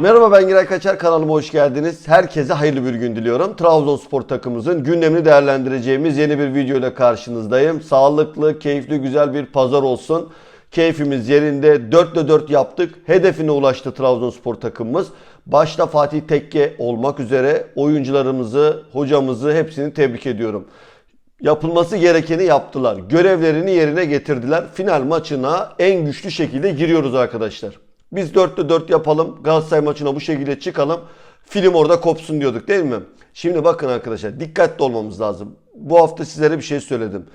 Merhaba ben Giray Kaçar kanalıma hoş geldiniz. Herkese hayırlı bir gün diliyorum. Trabzonspor takımımızın gündemini değerlendireceğimiz yeni bir video ile karşınızdayım. Sağlıklı, keyifli, güzel bir pazar olsun. Keyfimiz yerinde. 4 ile 4 yaptık. Hedefine ulaştı Trabzonspor takımımız. Başta Fatih Tekke olmak üzere oyuncularımızı, hocamızı hepsini tebrik ediyorum. Yapılması gerekeni yaptılar. Görevlerini yerine getirdiler. Final maçına en güçlü şekilde giriyoruz arkadaşlar. Biz 4'te 4 yapalım. Galatasaray maçına bu şekilde çıkalım. Film orada kopsun diyorduk değil mi? Şimdi bakın arkadaşlar dikkatli olmamız lazım. Bu hafta sizlere bir şey söyledim.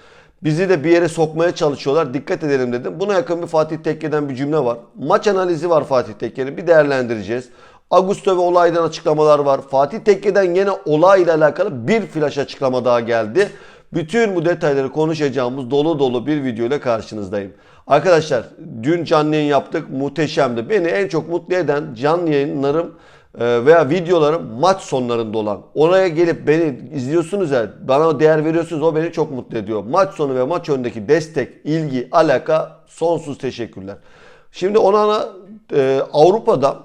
Bizi de bir yere sokmaya çalışıyorlar. Dikkat edelim dedim. Buna yakın bir Fatih Tekke'den bir cümle var. Maç analizi var Fatih Tekke'nin. Bir değerlendireceğiz. Augusto ve olaydan açıklamalar var. Fatih Tekke'den yine olayla alakalı bir flash açıklama daha geldi. Bütün bu detayları konuşacağımız dolu dolu bir video ile karşınızdayım. Arkadaşlar dün canlı yayın yaptık. Muhteşemdi. Beni en çok mutlu eden canlı yayınlarım e, veya videolarım maç sonlarında olan. Oraya gelip beni izliyorsunuz ya bana değer veriyorsunuz o beni çok mutlu ediyor. Maç sonu ve maç önündeki destek, ilgi, alaka sonsuz teşekkürler. Şimdi ona e, Avrupa'da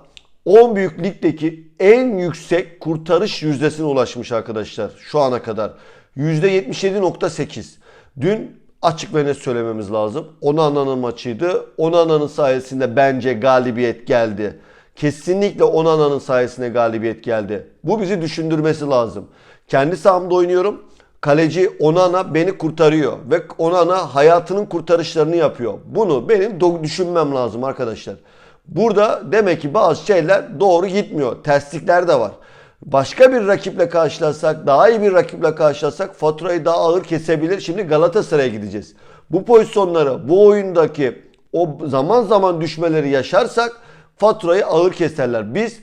10 büyük ligdeki en yüksek kurtarış yüzdesine ulaşmış arkadaşlar şu ana kadar. %77.8. Dün açık ve net söylememiz lazım. Onana'nın maçıydı. Onana'nın sayesinde bence galibiyet geldi. Kesinlikle Onana'nın sayesinde galibiyet geldi. Bu bizi düşündürmesi lazım. Kendi sahamda oynuyorum. Kaleci Onana beni kurtarıyor ve Onana hayatının kurtarışlarını yapıyor. Bunu benim düşünmem lazım arkadaşlar. Burada demek ki bazı şeyler doğru gitmiyor. Terslikler de var. Başka bir rakiple karşılaşsak, daha iyi bir rakiple karşılaşsak faturayı daha ağır kesebilir. Şimdi Galatasaray'a gideceğiz. Bu pozisyonları, bu oyundaki o zaman zaman düşmeleri yaşarsak faturayı ağır keserler. Biz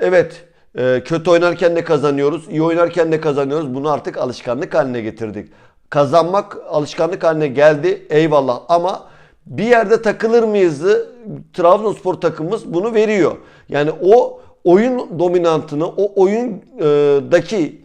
evet e, kötü oynarken de kazanıyoruz, iyi oynarken de kazanıyoruz. Bunu artık alışkanlık haline getirdik. Kazanmak alışkanlık haline geldi eyvallah ama bir yerde takılır mıyızı Trabzonspor takımımız bunu veriyor. Yani o oyun dominantını, o oyundaki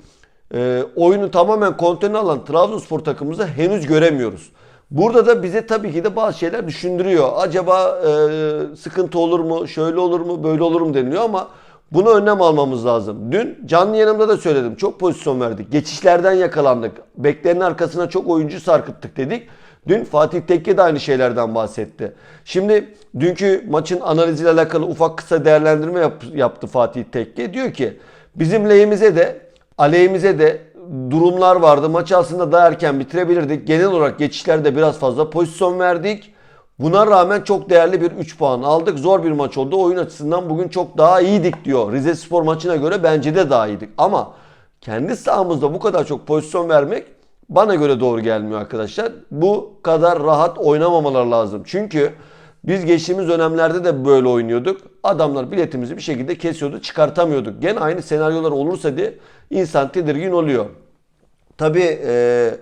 e, oyunu tamamen kontrolüne alan Trabzonspor takımımızı henüz göremiyoruz. Burada da bize tabii ki de bazı şeyler düşündürüyor. Acaba e, sıkıntı olur mu, şöyle olur mu, böyle olur mu deniliyor ama bunu önlem almamız lazım. Dün canlı yanımda da söyledim. Çok pozisyon verdik. Geçişlerden yakalandık. Beklerin arkasına çok oyuncu sarkıttık dedik. Dün Fatih Tekke de aynı şeylerden bahsetti. Şimdi dünkü maçın analiziyle alakalı ufak kısa değerlendirme yap- yaptı Fatih Tekke. Diyor ki bizim lehimize de aleyhimize de durumlar vardı. Maçı aslında daha erken bitirebilirdik. Genel olarak geçişlerde biraz fazla pozisyon verdik. Buna rağmen çok değerli bir 3 puan aldık. Zor bir maç oldu. Oyun açısından bugün çok daha iyiydik diyor. Rize Spor maçına göre bence de daha iyiydik. Ama kendi sahamızda bu kadar çok pozisyon vermek bana göre doğru gelmiyor arkadaşlar. Bu kadar rahat oynamamalar lazım. Çünkü biz geçtiğimiz dönemlerde de böyle oynuyorduk. Adamlar biletimizi bir şekilde kesiyordu, çıkartamıyorduk. Gene aynı senaryolar olursa diye insan tedirgin oluyor. Tabii eee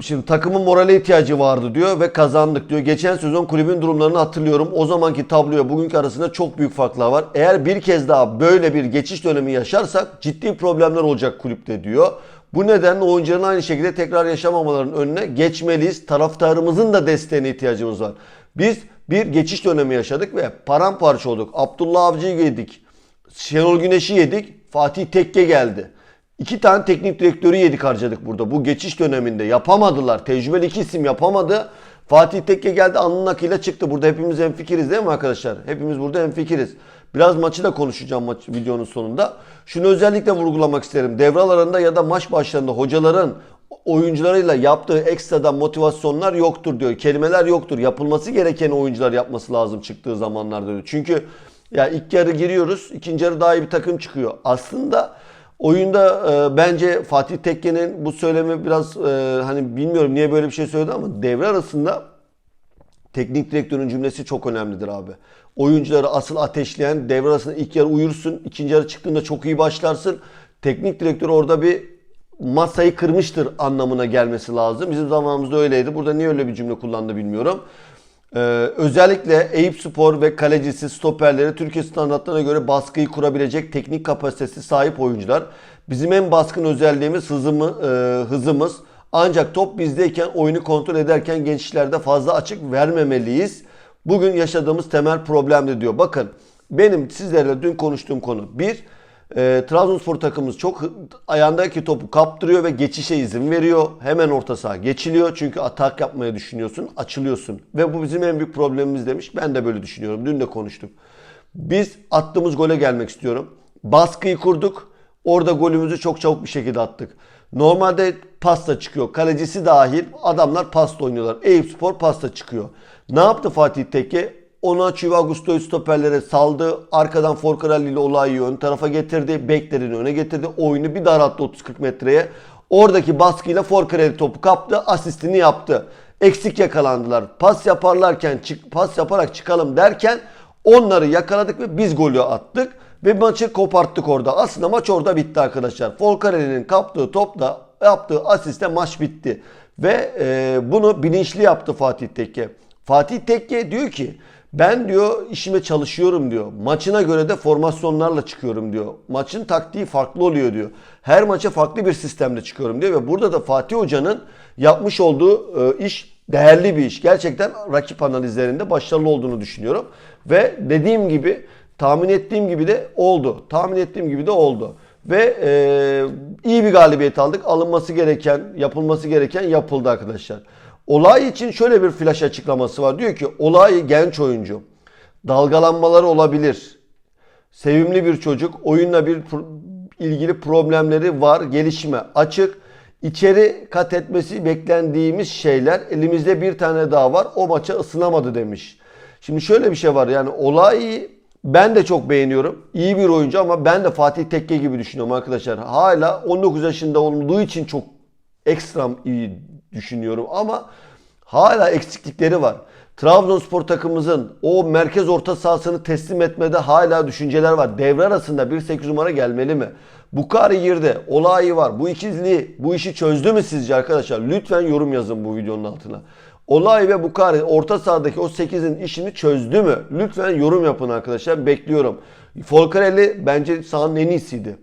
Şimdi takımın morale ihtiyacı vardı diyor ve kazandık diyor. Geçen sezon kulübün durumlarını hatırlıyorum. O zamanki tabloya bugünkü arasında çok büyük farklar var. Eğer bir kez daha böyle bir geçiş dönemi yaşarsak ciddi problemler olacak kulüpte diyor. Bu nedenle oyuncuların aynı şekilde tekrar yaşamamaların önüne geçmeliyiz. Taraftarımızın da desteğine ihtiyacımız var. Biz bir geçiş dönemi yaşadık ve paramparça olduk. Abdullah Avcı'yı yedik. Şenol Güneş'i yedik. Fatih Tekke geldi. İki tane teknik direktörü yedik harcadık burada. Bu geçiş döneminde yapamadılar. Tecrübeli iki isim yapamadı. Fatih Tekke geldi alnının akıyla çıktı. Burada hepimiz hemfikiriz değil mi arkadaşlar? Hepimiz burada hemfikiriz. Biraz maçı da konuşacağım maç videonun sonunda. Şunu özellikle vurgulamak isterim. Devralarında ya da maç başlarında hocaların oyuncularıyla yaptığı ekstradan motivasyonlar yoktur diyor. Kelimeler yoktur. Yapılması gereken oyuncular yapması lazım çıktığı zamanlarda diyor. Çünkü ya ilk yarı giriyoruz, ikinci yarı daha iyi bir takım çıkıyor. Aslında Oyunda e, bence Fatih Tekke'nin bu söylemi biraz e, hani bilmiyorum niye böyle bir şey söyledi ama devre arasında teknik direktörün cümlesi çok önemlidir abi. Oyuncuları asıl ateşleyen devre arasında ilk yarı uyursun, ikinci yarı çıktığında çok iyi başlarsın. Teknik direktör orada bir masayı kırmıştır anlamına gelmesi lazım. Bizim zamanımızda öyleydi. Burada niye öyle bir cümle kullandı bilmiyorum. Ee, özellikle Eyüp Spor ve kalecisi, stoperleri Türkiye standartlarına göre baskıyı kurabilecek teknik kapasitesi sahip oyuncular. Bizim en baskın özelliğimiz hızımı, e, hızımız. Ancak top bizdeyken oyunu kontrol ederken gençlerde fazla açık vermemeliyiz. Bugün yaşadığımız temel problemdi diyor. Bakın benim sizlerle dün konuştuğum konu bir e, Trabzonspor takımımız çok ayağındaki topu kaptırıyor ve geçişe izin veriyor. Hemen orta saha geçiliyor çünkü atak yapmaya düşünüyorsun, açılıyorsun. Ve bu bizim en büyük problemimiz demiş. Ben de böyle düşünüyorum. Dün de konuştuk. Biz attığımız gole gelmek istiyorum. Baskıyı kurduk. Orada golümüzü çok çabuk bir şekilde attık. Normalde pasta çıkıyor. Kalecisi dahil adamlar pasta oynuyorlar. Eyüp Spor pasta çıkıyor. Ne yaptı Fatih Tekke? Ve Augusto'yu stoperlere saldı. Arkadan Forcarelli ile olayı ön tarafa getirdi. Beklerini öne getirdi. Oyunu bir daralttı 30-40 metreye. Oradaki baskıyla Forcarelli topu kaptı. Asistini yaptı. Eksik yakalandılar. Pas yaparlarken çık, pas yaparak çıkalım derken onları yakaladık ve biz golü attık. Ve maçı koparttık orada. Aslında maç orada bitti arkadaşlar. Folcarelli'nin kaptığı topla yaptığı asiste maç bitti. Ve e, bunu bilinçli yaptı Fatih Tekke. Fatih Tekke diyor ki ben diyor işime çalışıyorum diyor. Maçına göre de formasyonlarla çıkıyorum diyor. Maçın taktiği farklı oluyor diyor. Her maça farklı bir sistemle çıkıyorum diyor ve burada da Fatih Hoca'nın yapmış olduğu e, iş değerli bir iş. Gerçekten rakip analizlerinde başarılı olduğunu düşünüyorum. Ve dediğim gibi tahmin ettiğim gibi de oldu. Tahmin ettiğim gibi de oldu. Ve e, iyi bir galibiyet aldık. Alınması gereken, yapılması gereken yapıldı arkadaşlar. Olay için şöyle bir flash açıklaması var. Diyor ki olay genç oyuncu. Dalgalanmaları olabilir. Sevimli bir çocuk. Oyunla bir pro- ilgili problemleri var. Gelişme açık. İçeri kat etmesi beklendiğimiz şeyler. Elimizde bir tane daha var. O maça ısınamadı demiş. Şimdi şöyle bir şey var. Yani olay ben de çok beğeniyorum. İyi bir oyuncu ama ben de Fatih Tekke gibi düşünüyorum arkadaşlar. Hala 19 yaşında olduğu için çok ekstrem iyi düşünüyorum ama hala eksiklikleri var. Trabzonspor takımımızın o merkez orta sahasını teslim etmede hala düşünceler var. Devre arasında 1-8 numara gelmeli mi? Bukari girdi. Olayı var. Bu ikizli bu işi çözdü mü sizce arkadaşlar? Lütfen yorum yazın bu videonun altına. Olay ve Bukari orta sahadaki o 8'in işini çözdü mü? Lütfen yorum yapın arkadaşlar. Bekliyorum. Folcarelli bence sahanın en iyisiydi.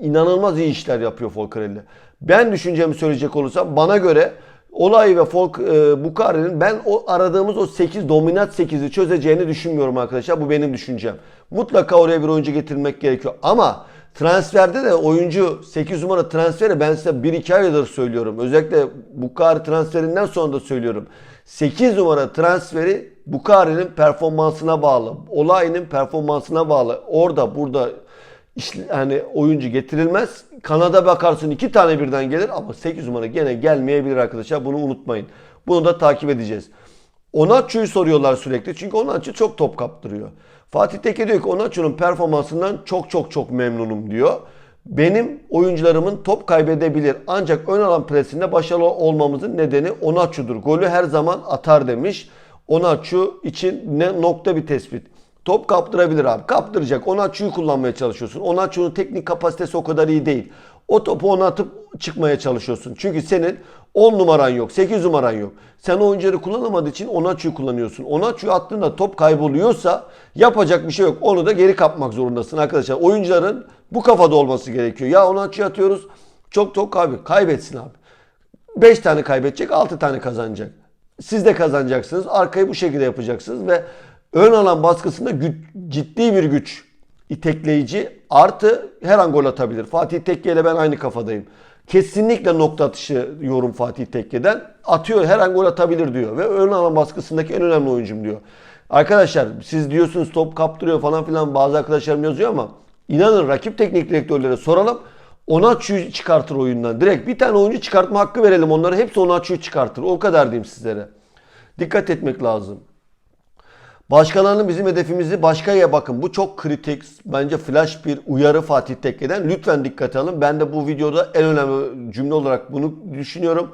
İnanılmaz iyi işler yapıyor Folcarelli. Ben düşüncemi söyleyecek olursam bana göre Olay ve Folk e, Bukari'nin ben o aradığımız o 8 dominat 8'i çözeceğini düşünmüyorum arkadaşlar. Bu benim düşüncem. Mutlaka oraya bir oyuncu getirmek gerekiyor. Ama transferde de oyuncu 8 numara transferi ben size 1-2 aydır söylüyorum. Özellikle Bukari transferinden sonra da söylüyorum. 8 numara transferi Bukari'nin performansına bağlı. Olay'ın performansına bağlı. Orada burada hani oyuncu getirilmez. Kanada bakarsın iki tane birden gelir ama 8 numara gene gelmeyebilir arkadaşlar. Bunu unutmayın. Bunu da takip edeceğiz. Onaçu'yu soruyorlar sürekli. Çünkü Onaçu çok top kaptırıyor. Fatih Tekke diyor ki Onaçu'nun performansından çok çok çok memnunum diyor. Benim oyuncularımın top kaybedebilir. Ancak ön alan presinde başarılı olmamızın nedeni Onaçu'dur. Golü her zaman atar demiş. Onaçu için ne nokta bir tespit. Top kaptırabilir abi. Kaptıracak. Onaçu'yu kullanmaya çalışıyorsun. Onaçu'nun teknik kapasitesi o kadar iyi değil. O topu ona atıp çıkmaya çalışıyorsun. Çünkü senin 10 numaran yok, 8 numaran yok. Sen oyuncuları kullanamadığı için Onaçu'yu kullanıyorsun. Onaçu'yu attığında top kayboluyorsa yapacak bir şey yok. Onu da geri kapmak zorundasın arkadaşlar. Oyuncuların bu kafada olması gerekiyor. Ya Onaçu'yu atıyoruz. Çok top abi. Kaybetsin abi. 5 tane kaybedecek, 6 tane kazanacak. Siz de kazanacaksınız. Arkayı bu şekilde yapacaksınız ve ön alan baskısında güç, ciddi bir güç itekleyici artı her an gol atabilir. Fatih Tekke ile ben aynı kafadayım. Kesinlikle nokta atışı yorum Fatih Tekke'den. Atıyor her an gol atabilir diyor. Ve ön alan baskısındaki en önemli oyuncum diyor. Arkadaşlar siz diyorsunuz top kaptırıyor falan filan bazı arkadaşlarım yazıyor ama inanın rakip teknik direktörlere soralım. Onaçu'yu çıkartır oyundan. Direkt bir tane oyuncu çıkartma hakkı verelim onlara. Hepsi Onaçu'yu çıkartır. O kadar diyeyim sizlere. Dikkat etmek lazım. Başkalarının bizim hedefimizi başkaya bakın. Bu çok kritik. Bence flash bir uyarı Fatih Tekke'den. Lütfen dikkate alın. Ben de bu videoda en önemli cümle olarak bunu düşünüyorum.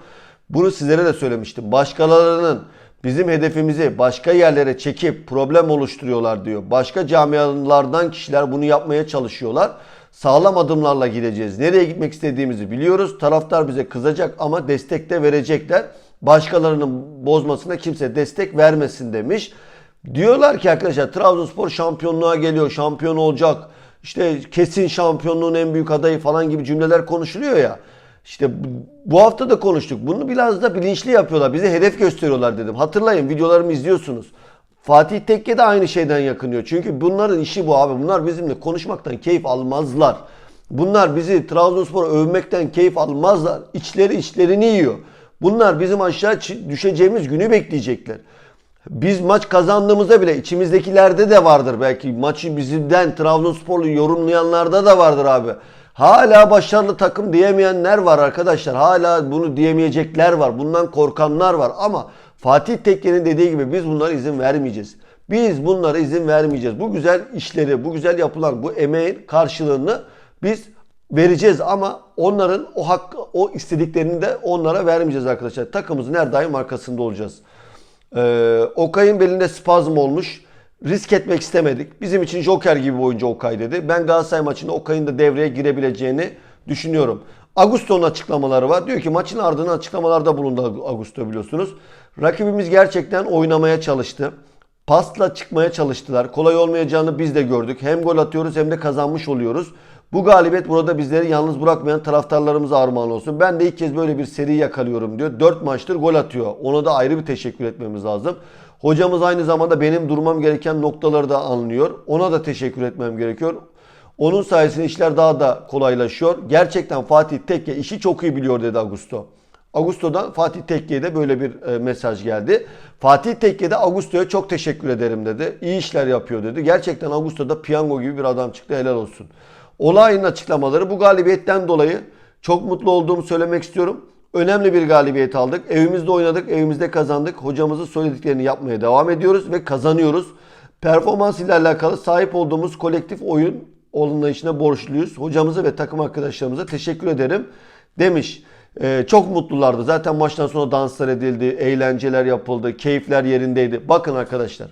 Bunu sizlere de söylemiştim. Başkalarının bizim hedefimizi başka yerlere çekip problem oluşturuyorlar diyor. Başka camialardan kişiler bunu yapmaya çalışıyorlar. Sağlam adımlarla gideceğiz. Nereye gitmek istediğimizi biliyoruz. Taraftar bize kızacak ama destek de verecekler. Başkalarının bozmasına kimse destek vermesin demiş. Diyorlar ki arkadaşlar Trabzonspor şampiyonluğa geliyor, şampiyon olacak. İşte kesin şampiyonluğun en büyük adayı falan gibi cümleler konuşuluyor ya. İşte bu- hafta da konuştuk. Bunu biraz da bilinçli yapıyorlar. Bize hedef gösteriyorlar dedim. Hatırlayın videolarımı izliyorsunuz. Fatih Tekke de aynı şeyden yakınıyor. Çünkü bunların işi bu abi. Bunlar bizimle konuşmaktan keyif almazlar. Bunlar bizi Trabzonspor'a övmekten keyif almazlar. İçleri içlerini yiyor. Bunlar bizim aşağı düşeceğimiz günü bekleyecekler. Biz maç kazandığımızda bile içimizdekilerde de vardır belki. Maçı bizden Trabzonsporlu yorumlayanlarda da vardır abi. Hala başarılı takım diyemeyenler var arkadaşlar. Hala bunu diyemeyecekler var. Bundan korkanlar var. Ama Fatih Tekke'nin dediği gibi biz bunlara izin vermeyeceğiz. Biz bunlara izin vermeyeceğiz. Bu güzel işleri, bu güzel yapılan bu emeğin karşılığını biz vereceğiz ama onların o hakkı, o istediklerini de onlara vermeyeceğiz arkadaşlar. Takımımızın her daim arkasında olacağız. Ee, Okay'ın belinde spazm olmuş. Risk etmek istemedik. Bizim için Joker gibi bir oyuncu Okay dedi. Ben Galatasaray maçında Okay'ın da devreye girebileceğini düşünüyorum. Augusto'nun açıklamaları var. Diyor ki maçın ardından açıklamalarda bulundu Augusto biliyorsunuz. Rakibimiz gerçekten oynamaya çalıştı. Pasla çıkmaya çalıştılar. Kolay olmayacağını biz de gördük. Hem gol atıyoruz hem de kazanmış oluyoruz. Bu galibiyet burada bizleri yalnız bırakmayan taraftarlarımıza armağan olsun. Ben de ilk kez böyle bir seri yakalıyorum diyor. 4 maçtır gol atıyor. Ona da ayrı bir teşekkür etmemiz lazım. Hocamız aynı zamanda benim durmam gereken noktaları da anlıyor. Ona da teşekkür etmem gerekiyor. Onun sayesinde işler daha da kolaylaşıyor. Gerçekten Fatih Tekke işi çok iyi biliyor dedi Augusto. Augusto'dan Fatih Tekke'ye de böyle bir e, mesaj geldi. Fatih Tekke de Augusto'ya çok teşekkür ederim dedi. İyi işler yapıyor dedi. Gerçekten Augusto da piyango gibi bir adam çıktı helal olsun. Olayın açıklamaları bu galibiyetten dolayı çok mutlu olduğumu söylemek istiyorum. Önemli bir galibiyet aldık. Evimizde oynadık, evimizde kazandık. Hocamızın söylediklerini yapmaya devam ediyoruz ve kazanıyoruz. Performans ile alakalı sahip olduğumuz kolektif oyun anlayışına borçluyuz. Hocamıza ve takım arkadaşlarımıza teşekkür ederim demiş. Ee, çok mutlulardı. Zaten maçtan sonra danslar edildi, eğlenceler yapıldı, keyifler yerindeydi. Bakın arkadaşlar.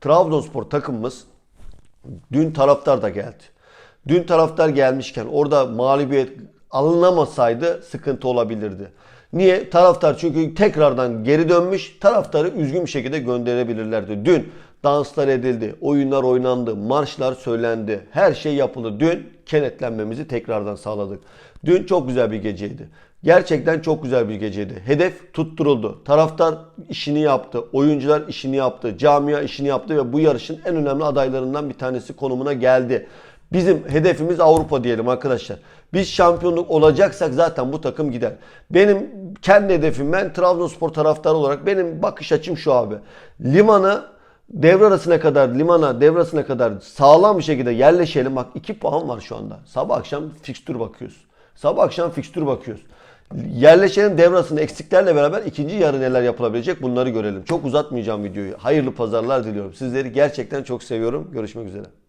Trabzonspor takımımız dün taraftar da geldi. Dün taraftar gelmişken orada mağlubiyet alınamasaydı sıkıntı olabilirdi. Niye? Taraftar çünkü tekrardan geri dönmüş. Taraftarı üzgün bir şekilde gönderebilirlerdi. Dün danslar edildi, oyunlar oynandı, marşlar söylendi. Her şey yapıldı. Dün kenetlenmemizi tekrardan sağladık. Dün çok güzel bir geceydi. Gerçekten çok güzel bir geceydi. Hedef tutturuldu. Taraftar işini yaptı. Oyuncular işini yaptı. Camia işini yaptı ve bu yarışın en önemli adaylarından bir tanesi konumuna geldi. Bizim hedefimiz Avrupa diyelim arkadaşlar. Biz şampiyonluk olacaksak zaten bu takım gider. Benim kendi hedefim ben Trabzonspor taraftarı olarak benim bakış açım şu abi. Limanı devre arasına kadar limana devre arasına kadar sağlam bir şekilde yerleşelim. Bak 2 puan var şu anda. Sabah akşam fikstür bakıyoruz. Sabah akşam fikstür bakıyoruz. Yerleşenin devre arasında eksiklerle beraber ikinci yarı neler yapılabilecek bunları görelim. Çok uzatmayacağım videoyu. Hayırlı pazarlar diliyorum. Sizleri gerçekten çok seviyorum. Görüşmek üzere.